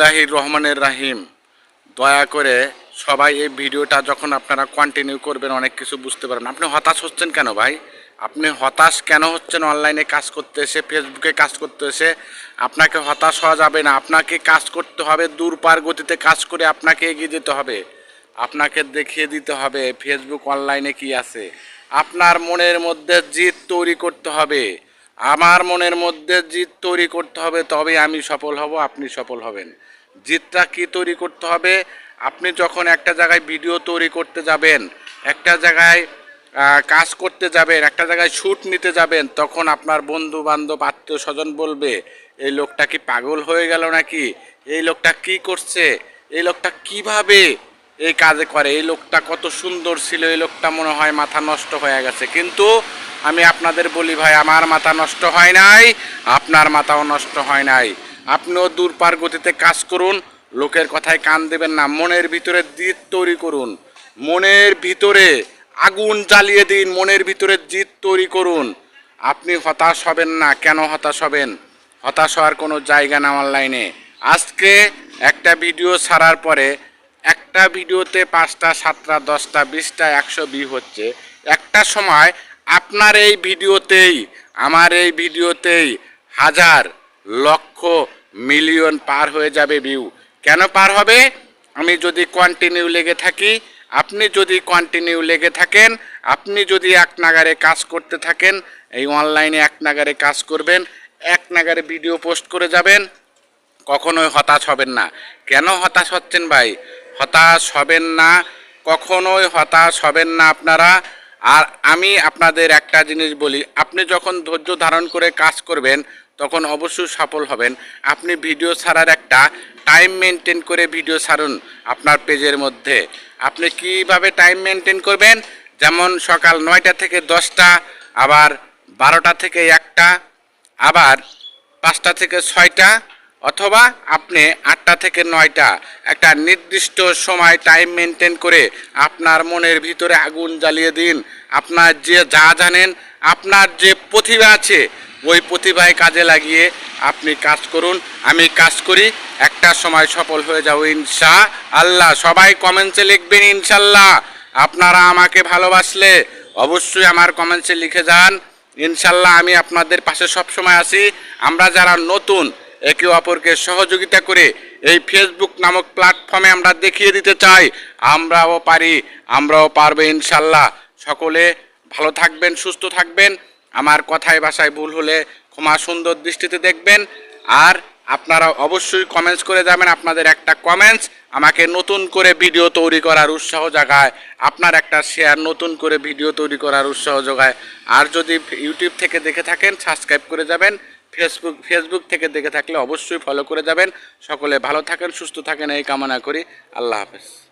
তাহির রহমানের রাহিম। দয়া করে সবাই এই ভিডিওটা যখন আপনারা কন্টিনিউ করবেন, অনেক কিছু বুঝতে পারবেন। আপনি হতাশ হচ্ছেন কেন ভাই? আপনি হতাশ কেন হচ্ছেন? অনলাইনে কাজ করতে এসে ফেসবুকে কাজ করতে এসে আপনাকে হতাশ হওয়া যাবে না। আপনাকে কাজ করতে হবে দূরপার গতিতে কাজ করে আপনাকে এগিয়ে যেতে হবে। আপনাকে দেখিয়ে দিতে হবে ফেসবুক অনলাইনে কি আছে? আপনার মনের মধ্যে জিত তৈরি করতে হবে। আমার মনের মধ্যে জিত তৈরি করতে হবে তবে আমি সফল হব, আপনি সফল হবেন। জিতটা কি তৈরি করতে হবে? আপনি যখন একটা জায়গায় ভিডিও তৈরি করতে যাবেন, একটা জায়গায় কাজ করতে যাবেন, একটা জায়গায় শ্যুট নিতে যাবেন, তখন আপনার বন্ধু বান্ধব আত্মীয় স্বজন বলবে, এই লোকটা কি পাগল হয়ে গেল নাকি? এই লোকটা কি করছে? এই লোকটা কীভাবে এই কাজে করে। এই লোকটা কত সুন্দর ছিল, এই লোকটা মনে হয় মাথা নষ্ট হয়ে গেছে। কিন্তু আমি আপনাদের বলি ভাই, আমার মাথা নষ্ট হয় নাই, আপনার মাথাও নষ্ট হয় নাই। আপনিও দূরপার গতিতে কাজ করুন, লোকের কথায় কান দেবেন না, মনের ভিতরে জিত তৈরি করুন। মনের ভিতরে আগুন জ্বালিয়ে দিন, মনের ভিতরে জিত তৈরি করুন। আপনি হতাশ হবেন না, কেন হতাশ হবেন? হতাশ হওয়ার কোনো জায়গা না অনলাইনে আজকে একটা ভিডিও ছাড়ার পরে একটা ভিডিওতে পাঁচটা, সাতটা, দশটা, বিশটা, একশো ভিউ হচ্ছে। একটা সময় আপনার এই ভিডিওতেই, আমার এই ভিডিওতেই হাজার, লক্ষ, মিলিয়ন পার হয়ে যাবে ভিউ কেন পার হবে? আমি যদি কন্টিনিউ লেগে থাকি, আপনি যদি কন্টিনিউ লেগে থাকেন, আপনি যদি এক নাগারে কাজ করতে থাকেন, এই অনলাইনে এক নাগারে কাজ করবেন, এক নাগারে ভিডিও পোস্ট করে যাবেন, কখনোই হতাশ হবেন না। কেন হতাশ হচ্ছেন ভাই? হতাশ হবেন না, কখনোই হতাশ হবেন না আপনারা। আর আমি আপনাদের একটা জিনিস বলি, আপনি যখন ধৈর্য ধারণ করে কাজ করবেন, তখন অবশ্যই সফল হবেন। আপনি ভিডিও ছাড়ার একটা টাইম মেনটেন করে ভিডিও ছাড়ুন আপনার পেজের মধ্যে। আপনি কীভাবে টাইম মেনটেন করবেন? যেমন সকাল নয়টা থেকে দশটা, আবার বারোটা থেকে একটা, আবার পাঁচটা থেকে ছয়টা অথবা আপনি আটটা থেকে নয়টা একটা নির্দিষ্ট সময় টাইম মেনটেন করে আপনার মনের ভিতরে আগুন জ্বালিয়ে দিন। আপনার যে যা জানেন, আপনার যে প্রতিভা আছে, ওই প্রতিভায় কাজে লাগিয়ে আপনি কাজ করুন। আমি কাজ করি, একটা সময় সফল হয়ে যাব ইনশা আল্লাহ সবাই কমেন্টসে লিখবেন ইনশাল্লাহ আপনারা আমাকে ভালোবাসলে অবশ্যই আমার কমেন্টসে লিখে যান। ইনশাল্লাহ আমি আপনাদের পাশে সবসময় আছি। আমরা যারা নতুন একে অপরকে সহযোগিতা করে এই ফেসবুক নামক প্ল্যাটফর্মে আমরা দেখিয়ে দিতে চাই। আমরাও পারি, আমরাও পারব ইনশাল্লাহ। সকলে ভালো থাকবেন, সুস্থ থাকবেন। আমার কথায় ভাষায় ভুল হলে ক্ষমা সুন্দর দৃষ্টিতে দেখবেন। আর আপনারা অবশ্যই কমেন্টস করে যাবেন আপনাদের একটা কমেন্টস আমাকে নতুন করে ভিডিও তৈরি করার উৎসাহ জাগায়, আপনার একটা শেয়ার নতুন করে ভিডিও তৈরি করার উৎসাহ যোগায় আর যদি ইউটিউব থেকে দেখে থাকেন সাবস্ক্রাইব করে যাবেন। ফেসবুক ফেসবুক থেকে দেখে থাকলে অবশ্যই ফলো করে যাবেন। সকলে ভালো থাকেন, সুস্থ থাকেন, এই কামনা করি। আল্লাহ হাফেজ।